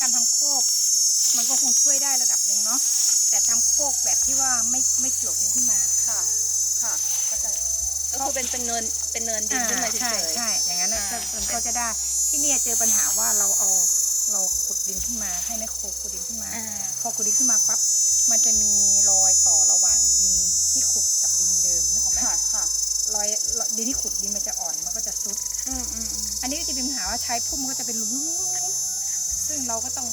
การทำโคก มันก็คงช่วยได้ระดับหนึ่งเนาะแต่ทำโคกแบบที่ว่าไม่ไม่เกี่ยวดินขึ้นมาค่ะ ค่ะเข้าใจก็คือเป็นเป็นเนินเป็นเนินดินขึ้นมาเฉใช่ยใช่อย่างนั้นน่ะอ่ามันก็จะได้ที่เนี่ยเจอปัญหาว่าเราเอาเราขุดดินขึ้นมาให้แม่โคขุดดินขึ้นมาๆอ่าพอขุดดินขึ้นมาปั๊บมันจะมีรอยต่อระหว่างดินที่ขุดกับดินเดิมนึกออกไหมค่ะค่ะรอยดินที่ขุดดินมันจะอ่อนมันก็จะซุดอืมอืมอืมอันนี้ก็จะเป็นปัญหาว่าใช้พุ่มมันก็จะเป็นหลุมๆ ซึ่งเราก็ต้อง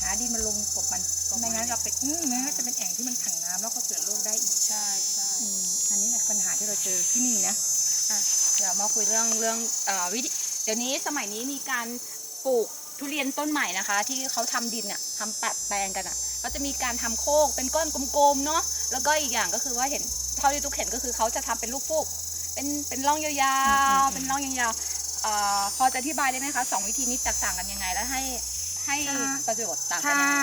หาดินมาลงกบมันไม่งั้นก็เป็นอืมไม่งั้นก็จะเป็นแอ่งที่มันขังน้ำแล้วก็เกิดโรคได้อีกใช่ใช่อืมอันนี้แหละปัญหาที่เราเจอที่นี่นะอะเดี๋ยวมาคุยเรื่องเรื่องเอ่อวิธีเดี๋ยวนี้สมัยนี้มีการปลูกทุเรียนต้นใหม่นะคะ ที่เขาทำดินเนี่ยทำแปะแปลงกันอะก็จะมีการทำโคกเป็นก้อนกลมๆเนาะแล้วก็อีกอย่างก็คือว่าเห็นเท่าที่ทุกเห็นก็คือเขาจะทำเป็นลูกฟูกเป็นเป็นร่องยาวๆเป็นร่องยาวๆเอ่อพอจะอธิบายได้ไหมคะสองวิธีนี้แตกต่างกันยังไง แล้วให้ ให้ถ้าประโยชน์ต่างกันถ้ายังไง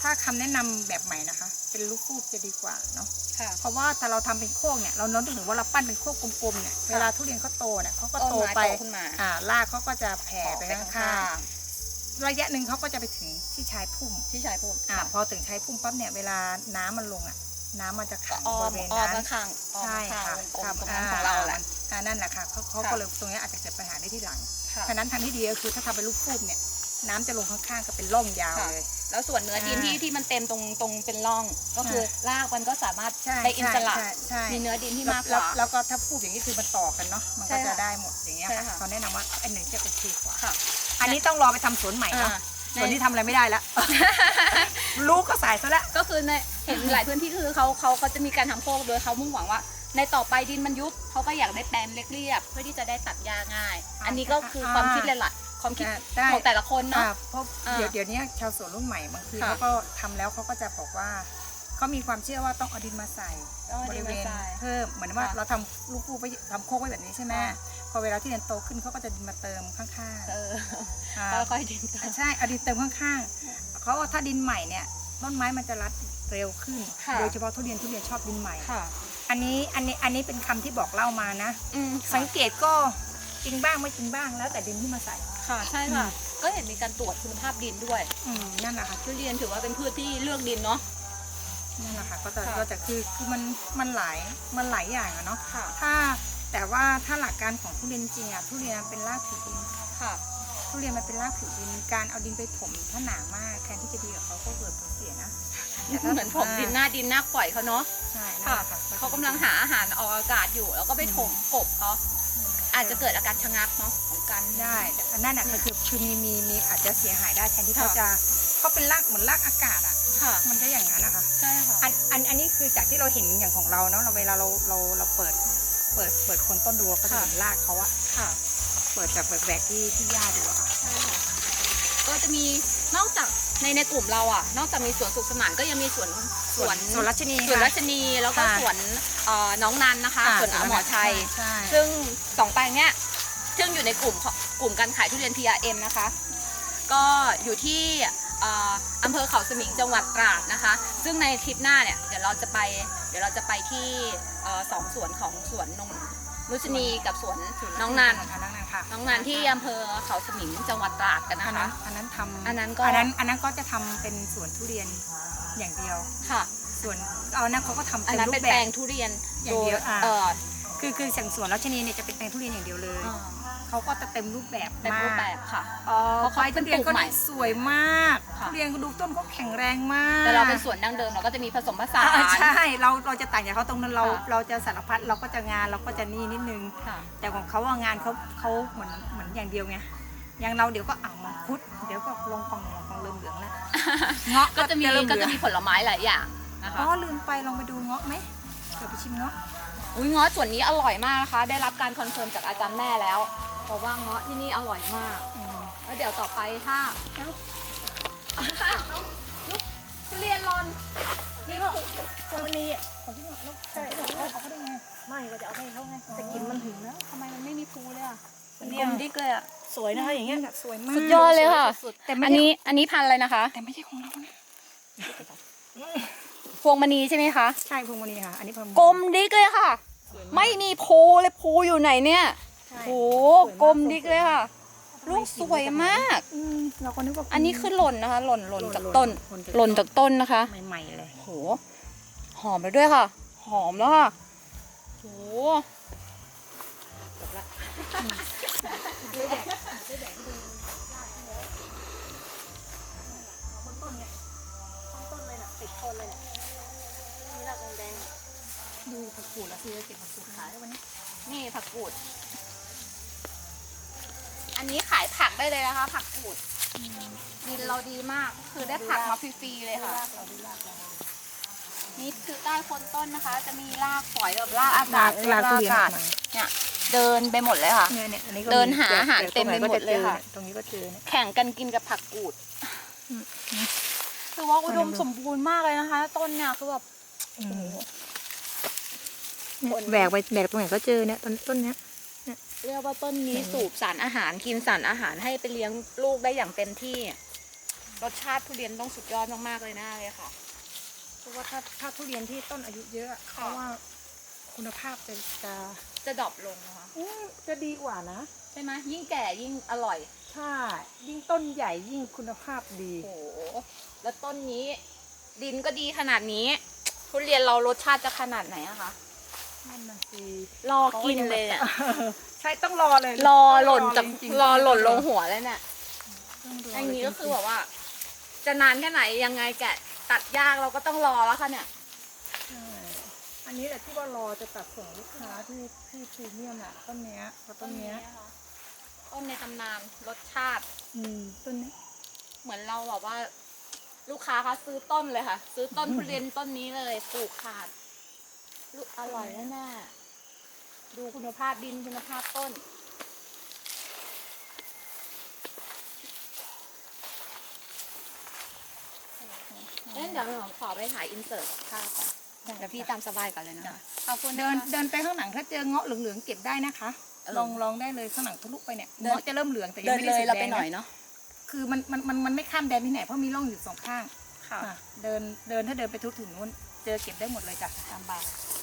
ถ้าคำแนะนำแบบใหม่นะคะ เป็นลูกฟูกจะดีกว่าเนาะค่ะ เพราะว่าถ้าเราทำเป็นโคกเนี่ยเราน้อมถึงว่าเราปั้นเป็นโคกกลมๆเนี่ยเวลาทุเรียนเขาโตเนี่ยเขาก็ต้นโตไม้ไปโตขึ้นมา อ่ารากเขาก็จะแผ่ไปไปข้าข้างๆระยะหนึ่งเขาก็จะไปถึงที่ชายพุ่ม ๆที่ชายพุ่มอ่าพอถึงชายพุ่มปั๊บเนี่ยเวลาน้ำมันลงอะ น้ำมันจะก็ขังอ้อบมริเวณอ้อมนั้นข้างๆอ้อมใช่ข้างค่ะๆวงกลครัมบตรงนั้นของเราแหละ อ่านั่นแหละค่ะเขาเขาค่ะ ก็เลยตรงเนี้ยอาจจะเกิดปัญหาได้ที่หลังค่ะ ฉะนั้นทางที่ดีก็คือถ้าทำเป็นลูกฟูกเนี่ย น้ำจะลงข้างๆก็เป็นร่องยาวค่ะ เลย แล้วส่วนเนื้อดินอ่าที่ที่มันเต็มตรงตรงเป็นร่อง ก็คือรากมันก็สามารถใช่ได้อินสระใช่ใช่ มีเนื้อดินที่มากกแล้วว่า แล้วก็ถ้าพูดอย่างนี้คือมันต่อกันเนาะมันใช่ก็จะค่ะได้หมดอย่างเงี้ยใช่ค่ะค่ะ เขาแนะนำว่าอันหนึ่งจะโอเคกว่า ค่ะ อันนี้ต้องรอไปทำสวนใหม่อ่าเนาะในสวนที่ทำอะไรไม่ได้แล้ว ลูกก็สายซะแล้วก็คือในเห็นหลายพื้นที่คือเขาเขาเขาจะมีการทำโคกโดยเขามุ่งหวังว่า ในต่อไปดินมันยุบเขาก็อยากได้แปลนเรียบๆเพื่อที่จะได้ตัดหญ้าง่าย อันนี้ก็คือความคิดเลยล่ะ ความคิดได้ของแต่ละคนเนาะ อ่าเพราะอ่าเดี๋ยวเดี๋ยวนี้ชาวสวนรุ่นใหม่บางทีค่ะเขาก็ทำแล้วเขาก็จะบอกว่าเขามีความเชื่อว่าต้องเอาดินมาใส่ต้องเอาบดิรินเวมาณใส่เพิ่มเหมือนว่าค่ะเราทำลูกปูไปทำโคกไว้แบบนี้ใช่ไหมค่ะ พอเวลาที่เรียนโตขึ้นเขาก็จะดินมาเติมข้างเออๆอ่าค่อยๆดินตามใช่เอาดินเติมข้างๆเขาว่าถ้าดินใหม่เนี่ยต้นไม้มันจะรัดเร็วขึ้น ค่ะ โดยเฉพาะทุเรียนทุเรียนชอบดินใหม่ ค่ะ อันนี้อันนี้อันนี้เป็นคำที่บอกเล่ามานะ อืมสังเกตก็จริงบ้างไม่จริงบ้างแล้วแต่ดินที่มาใส่ ค่ะ ใช่ค่ะ ก็เห็นมีการตรวจคุณภาพดินด้วยอืมนั่นแหละค่ะทุเรียนถือว่าเป็นพืชที่เลือกดินเนาะ นั่นแหละค่ะก็จะค่ะ ก็จะคือคือมันมันหลายมันหลายอย่างอะเนาะค่ะ ถ้าแต่ว่าถ้าหลักการของทุเรียนจริงอะทุเรียนมันเป็นรากผิวดิน ค่ะ ทุเรียนมันเป็นรากผิวดินการเอาดินไปถมถ้าหนามากแทนที่จะดีกับเขาก็เกิดผลเสียนะแต่ถ้าเหมือนผมดินหน้าดินหน้าปล่อยเขาเนาะ ใช่นั่นค่ะแหละค่ะเขากำลังหาอาหารออกอากาศอยู่ แล้วก็ไปถมกบเขา อาจจะเกิดอาการชะงักเนาะของการ ได้อันนั่นอะคือคือคือมีมีมีอาจจะเสียหายได้แทนที่เขาค่ะ จะเขาเป็นรากเหมือนรากอากาศอะค่ะ มันก็อย่างนั้นนะคะ ใช่ค่ะ อันอันอันนี้คือจากที่เราเห็นอย่างของเราเนาะเราเวลาเราเราเราเปิดเปิดเปิดคนต้นดูเราก็จะค่ะ เห็นรากเขาอะค่ะ เปิดแบบเปิดแบกที่ที่หญ้าดูอะค่ะ ใช่ค่ะก็จะมีนอกจากในในกลุ่มเราอะ นอกจากมีสวนสุขสนานก็ยังมีสวน สวนสวนรัชนีสวนค่ะรัชนีแล้วก็ค่ะสวนเอ่อน้องนันนะคะอ่าสวนอหมอชัย ใช่ ซึ่งสองแปลงเนี้ยซึ่งอยู่ในกลุ่มของกลุ่มการขายทุเรียน PRM นะคะ ก็อยู่ที่เอ่ออำเภอเขาสมิงจังหวัดตราดนะคะ ซึ่งในทริปหน้าเนี่ยเดี๋ยวเราจะไปเดี๋ยวเราจะไปที่เอ่อสองสวนของสวนนงนุชนีกับสวนน้องนันค่ะน้องนันค่ะน้องนันที่อำเภอเขาสมิงจังหวัดตราดกันอันนะนั้คะ นอันนั้นทำอันนั้นก็ อันนั้นอันนั้นก็จะทำเป็นสวนทุเรียน อย่างเดียว ค่ะ ส่วนเอานั่นเขาก็ทำอันเต็มนั้นรูเป็นปแบแปลบ งทุเรียนอย่างเดียวอ่า เออคือคืออย่างสวนรัชนีเนี่ยจะเป็นแปลงทุเรียนอย่างเดียวเลยอ่าเขาก็จะเต็มรูปแบบเป็นรูปแบบค่ะอ๋อเพราะเขาใบทุเรียนก็เพิ่งปลูกใหม่สวยมากค่ะ ทุเรียนก็ดูต้นเขาแข็งแรงมากแต่เราเป็นสวนดั้งเดิมเราก็จะมีผสมผสาอ่าน ใช่เราเราจะต่างจากเขาตรงนั้นเราค่ะ เราจะสารพัดเราก็จะงานเราก็จะนี่นิดนึง ค่ะ แต่ของเขาว่างานเขาเขาเหมือนเหมือนอย่างเดียวไง อย่างเราเดี๋ยวก็อ่าวมังคุด เดี๋ยวก็ลงกองเหลืองกองเริ่มเหลืองแล้วเงาะก็จะมีเริ่เหก็ลืจะองมีผลไม้หลายอย่างนะคะอ๋อลืมไปลองไปดูเงาะไหมเดี๋ยวไปชิมเงาะอุ้ยเงาะส่วนนี้อร่อยมากนะคะ ได้รับการคอนเฟิร์มจากอาจารย์แม่แล้วบอกว่าเงาะที่นี่อร่อยมากอืมแล้วเดี๋ยวต่อไปถ้าลูกทุเรียนรอนนี่ก็คนนี้ของที่เราใช่เขาเขาได้ไงไม่ก็จะเอาให้เขาไงแต่กินมันถึงแล้วทำไมมันไม่มีภูเลยอะอันกเนี้ลยมดิกเลยอะ สวยนะคะอย่างเงี้ยสวยมากสุดยอดเลยค่ะแต่ไม่อันใช่นี้อันนี้พันธุ์อะไรนะคะ แต่ไม่ใช่ของเรานะพวงมณีใช่ไหมคะ ใช่พวงมณีค่ะ อันนี้พวงมณีกลมดิกเลยค่ะ ไม่มีภูเลยภูอยู่ไหนเนี่ยใช่โหกลมดิกเลยค่ะไปลูกสวยมาก อืมเราก็นึกว่าอันนี้คือหล่นนะคะ หล่นหล่นจากหล่นต้นหล่นจากหล่นจากต้นนะคะ ใหม่ๆเลย โห หอมแล้วด้วยค่ะ หอมแล้วค่ะ โหจบละ ต้นต้นเนี่ยต้นต้นเลยน่ะติดต้นเลยน่ะนี่ดอกแดงดูผักกูดแล้วซื้อเก็บผักกูดขายวันนี้ๆนี่ผักกูด อันนี้ขายผักได้เลยนะคะ ผักกูดดินเราดีมาก คือได้ผักมาฟรีๆเลยค่ะรากเราดูรากเรานี่คือใต้โคนต้นนะคะ จะมีรากฝอยแบบรากอากาศรากทุรากเรียนอากาศออกมาเนี่ย เดินไปหมดเลยค่ะ เนี่ยเนี่ยอันนี้ก็เดินหาแต่อาหารแต่เต็มไปหมดเลยค่ะ ตรงนี้ก็เจอเนี่ย แข่งกันกินกับผักกูดอืมคือว่าอุดมสมบูรณ์มากเลยนะคะ ต้นเนี่ยคือแบบอืมคนแหวกไปแหวกตรงไหนก็เจอเนี่ยต้นต้นเนี้ยเรียกว่าต้นนี้อืมสูบสารอาหารกินสารอาหารให้ไปเลี้ยงลูกได้อย่างเต็มที่ รสชาติทุเรียนต้องสุดยอดมากๆเลยนะเลยค่ะเพราะว่าถ้าถ้าทุเรียนที่ต้นอายุเยอะอะเพค่ะราะว่าคุณภาพจะจะ จะดรอปลงนะคะอืมจะดีกว่านะ ใช่ไหมยิ่งแก่ยิ่งอร่อย ใช่ ยิ่งต้นใหญ่ยิ่งคุณภาพดี โอ้โห แล้วต้นนี้ดินก็ดีขนาดนี้ ทุเรียนเรารสชาติจะขนาดไหนอะคะ นั่นน่ะสิรอกินเลยเนี่ย ใช่ต้องรอเลยรอหล่นจากจงๆรอหล่นลงหัวเลยเนี่ยต้องรอันนี้ก็คือจริงๆแบบว่า จะนานแค่ไหนยังไงแกะตัดยากเราก็ต้องรอแล้วค่ะเนี่ยใช่ อันนี้แหละที่ว่ารอจะตัดส่งลูกค้าที่ที่พรีเมียมอะต้นเนี้ยกับต้นเนี้ยค่ะต้นในตำนานรสชาติ อืมต้นนี้เหมือนเราแบบว่า ลูกค้าคะซื้อต้นเลยค่ะ ซื้อต้นทุเรียนต้นนี้เลยปลูกขาดลูกอร่อยแน่ๆดูคุณภาพดินคุณภาพต้น เอ้ยเดี๋ยวหนูขอไปถ่ายอินเสิร์ตภาพก่อน เดี๋ยวพี่ตามสบายก่อนเลยนะคะขอบคุณเดินนะคะเดินไปข้างหลังถ้าเจอเงาะเหลืองๆเก็บได้นะคะเออลองลองได้เลยข้างหลังทะลุไปเนี่ยเดินเงาะจะเริ่มเหลืองแต่ยัเดิงนไม่เลได้ยสุดเราแดไปงหน่อยนะเนาะคือมันมันมันมันไม่ข้ามแดนที่ไหนเพราะมีร่องอยู่สองข้างค่ะอะเดินเดินถ้าเดินไปทุกถึงนู้น เจอเก็บได้หมดเลยจ้ะตามบาย